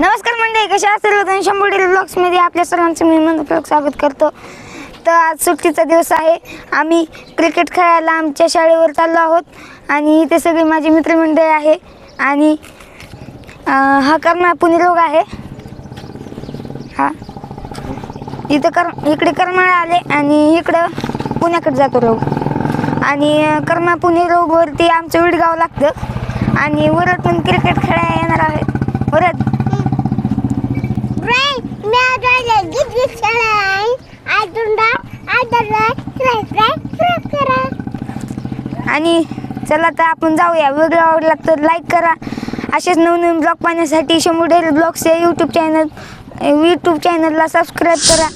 नमस्कार मंडळी कशा सर्वजण शंभर ब्लॉग्समध्ये आपल्या सर्वांचं मी उपयोग स्वागत करतो. तर आज सुट्टीचा दिवस आहे. आम्ही क्रिकेट खेळायला आमच्या शाळेवर चाललो आहोत. आणि इथे सगळे माझे मित्रमंडळी आहे. आणि हा करणार पुणे रोग आहे. हा. इथं कर इकडे करमाळा आले आणि इकडं पुण्याकडे जातो रोग. आणि कर्मा पुणे रोगवरती आमचं विडगाव लागतं. आणि वरतून क्रिकेट खेळायला येणार आहे. वरत आणि चला तर आपण जाऊया. व्हिडिओ आवडला तर लाईक करा. असेच नवनवीन ब्लॉग पाहण्यासाठी शंभर ब्लॉग्स या यूट्यूब चॅनल यूट्यूब चॅनलला सबस्क्राईब करा.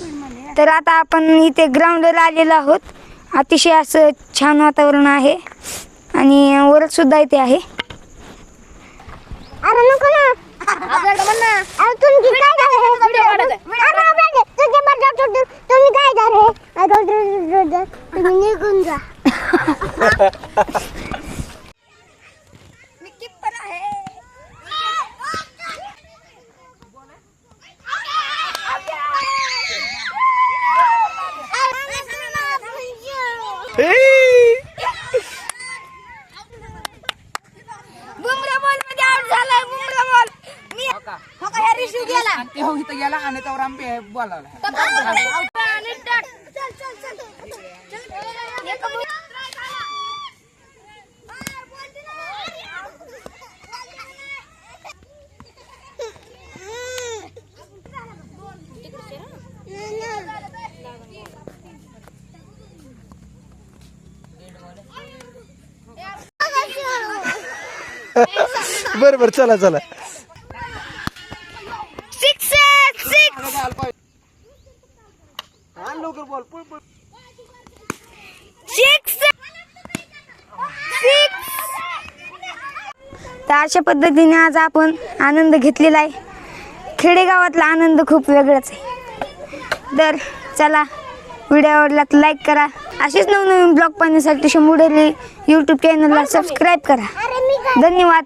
तर आता आपण इथे ग्राउंडवर आलेलो आहोत. अतिशय असं छान वातावरण आहे. आणि वरत सुद्धा इथे आहे. अरे नको ना. अरे तुम्ही काय जा मी किप्पर आहे बुमरा बॉलमध्ये आउट झालाय बुमरा बॉल मी हो का ह्या रिशिव गेला ते हो इथं गेला आणि त्यावर आम्ही बोलावला चल चल चल एक बर बर चला चला. लवकर बॉल पळ तर अशा पद्धतीने आज आपण आनंद घेतलेला आहे. खेडेगावातला आनंद खूप वेगळाच आहे. तर चला व्हिडिओ आवडला तर लाईक करा. असेच नवनवीन ब्लॉग पाहण्यासाठी शंभर डेली यूट्यूब चॅनलला सबस्क्राईब करा. धन्यवाद.